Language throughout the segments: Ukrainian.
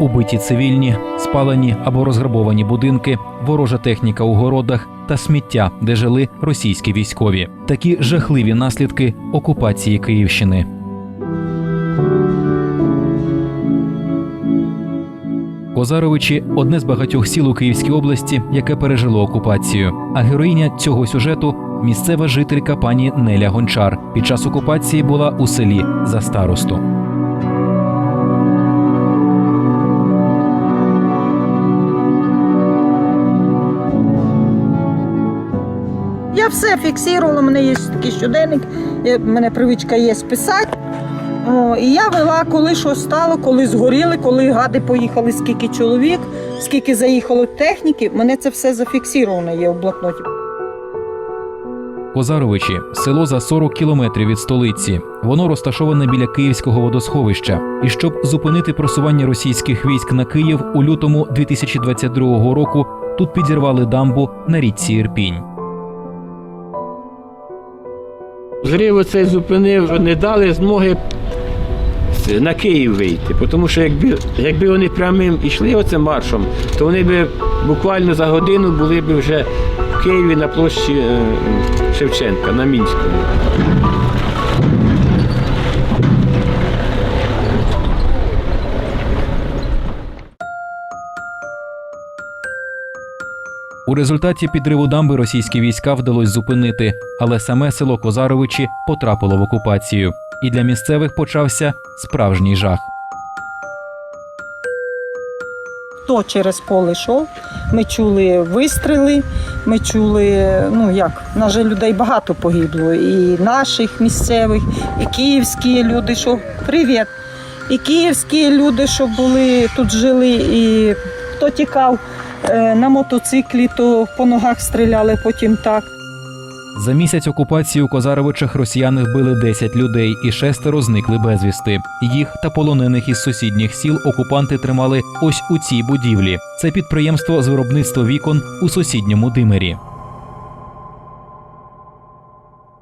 убиті цивільні, спалені або розграбовані будинки, ворожа техніка у городах та сміття, де жили російські військові. Такі жахливі наслідки окупації Київщини. Козаровичі одне з багатьох сіл у Київській області, яке пережило окупацію. А героїня цього сюжету місцева жителька пані Неля Гончар. Під час окупації була у селі за старосту. Все фіксувала, у мене є такий щоденник, в мене привичка є писати. О, і я вела, коли що стало, коли згоріли, коли гади поїхали, скільки чоловік, скільки заїхало техніки. Мене це все зафіксовано є в блокноті. Козаровичі село за 40 кілометрів від столиці. Воно розташоване біля Київського водосховища. І щоб зупинити просування російських військ на Київ у лютому 2022 року, тут підірвали дамбу на річці Ірпінь. Зрив оцей зупинив, не дали змоги на Київ вийти. Тому що якби, якби вони прямим йшли оцим маршем, то вони б буквально за годину були б вже в Києві на площі е, Шевченка, на Мінському. У результаті підриву дамби російські війська вдалося зупинити, але саме село Козаровичі потрапило в окупацію. І для місцевих почався справжній жах. Хто через поле йшов, ми чули вистріли, ми чули, ну як, нас же людей багато погибло, і наших місцевих, і київські люди, що привіт. І київські люди, що були тут жили, і хто тікав на мотоциклі, то по ногах стріляли, потім так. За місяць окупації у Козаровичах росіяни вбили 10 людей і шестеро зникли безвісти. Їх та полонених із сусідніх сіл окупанти тримали ось у цій будівлі. Це підприємство з виробництва вікон у сусідньому Димирі.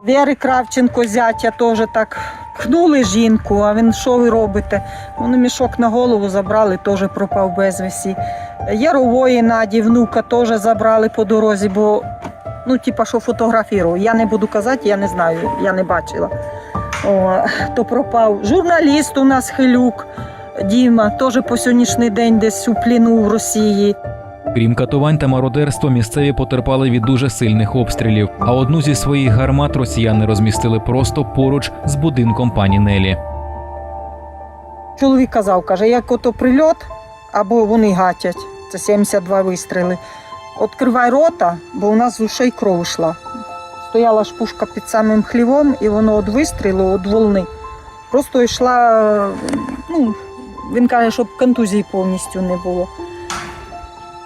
Віри Кравченко зятя теж так кнули жінку, а він що ви робите? Вони мішок на голову забрали, теж пропав безвісті. Ярової Наді, внука теж забрали по дорозі, бо ну, типа, що фотографував. Я не буду казати, я не знаю, я не бачила. О, то пропав. Журналіст у нас Хилюк Діма, теж по сьогоднішній день десь у пліну в Росії. Крім катувань та мародерства, місцеві потерпали від дуже сильних обстрілів. А одну зі своїх гармат росіяни розмістили просто поруч з будинком пані Нелі. Чоловік казав, каже, як ото прильот, або вони гатять. Це 72 вистріли. Відкривай рота, бо у нас з ушей кров йшла. Стояла ж пушка під самим хлівом, і воно від вистрілу, від волни. Просто йшла, ну, він каже, щоб контузії повністю не було.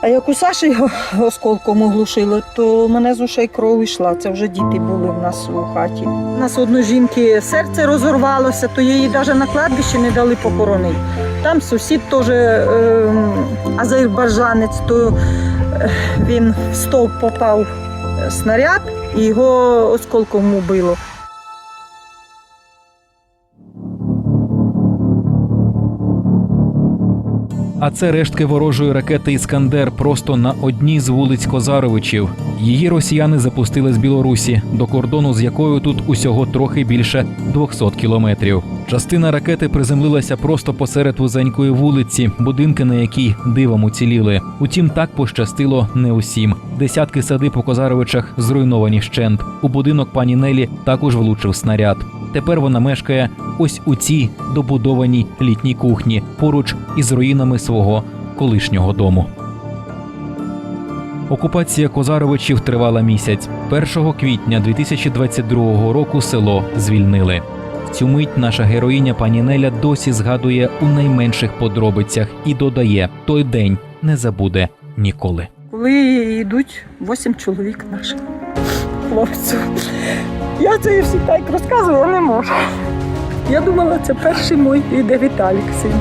А як у Саші осколком оглушило, то мене з ушей кров йшла. Це вже діти були в нас у хаті. У нас одної жінки серце розорвалося, то її навіть на кладбищі не дали похоронити. Там сусід теж е, азербайджанець, то е, він в стовп попав е, снаряд і його осколком убило. А це рештки ворожої ракети Іскандер просто на одній з вулиць Козаровичів. Її росіяни запустили з Білорусі, до кордону з якою тут усього трохи більше 200 кілометрів. Частина ракети приземлилася просто посеред вузенької вулиці, будинки на якій дивом уціліли. Утім, так пощастило не усім. Десятки садиб у Козаровичах зруйновані вщент. У будинок пані Нелі також влучив снаряд. Тепер вона мешкає ось у цій добудованій літній кухні поруч із руїнами свого колишнього дому. Окупація Козаровичів тривала місяць. 1 квітня 2022 року село звільнили. В цю мить наша героїня пані Неля досі згадує у найменших подробицях і додає: той день не забуде ніколи. Коли йдуть вісім чоловік наших хлопців. Я це всі так розказувала, не можу. Я думала, це перший мій йде Віталік син.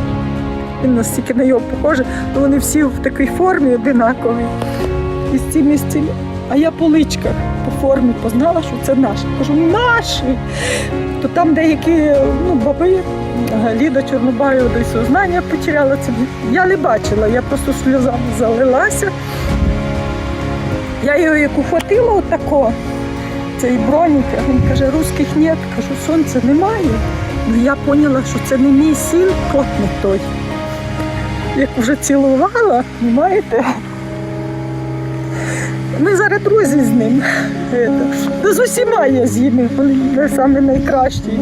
Він настільки на його похожий, то вони всі в такій формі одинакові. І з цими, з цими. А я по личках, по формі познала, що це наші. Кажу, наші. То там деякі ну, баби Ліда Чорнобаєва до сознання потеряла. Це я не бачила, я просто сльозами залилася. Я його як ухватила отако, цей бронік, він каже, русських нет, кажу, сонця немає. Ну я поняла, що це не мій син, кот не той. Як вже цілувала, знаєте. Ми зараз друзі з ним. Ну, з усіма я з ними, вони найкращі.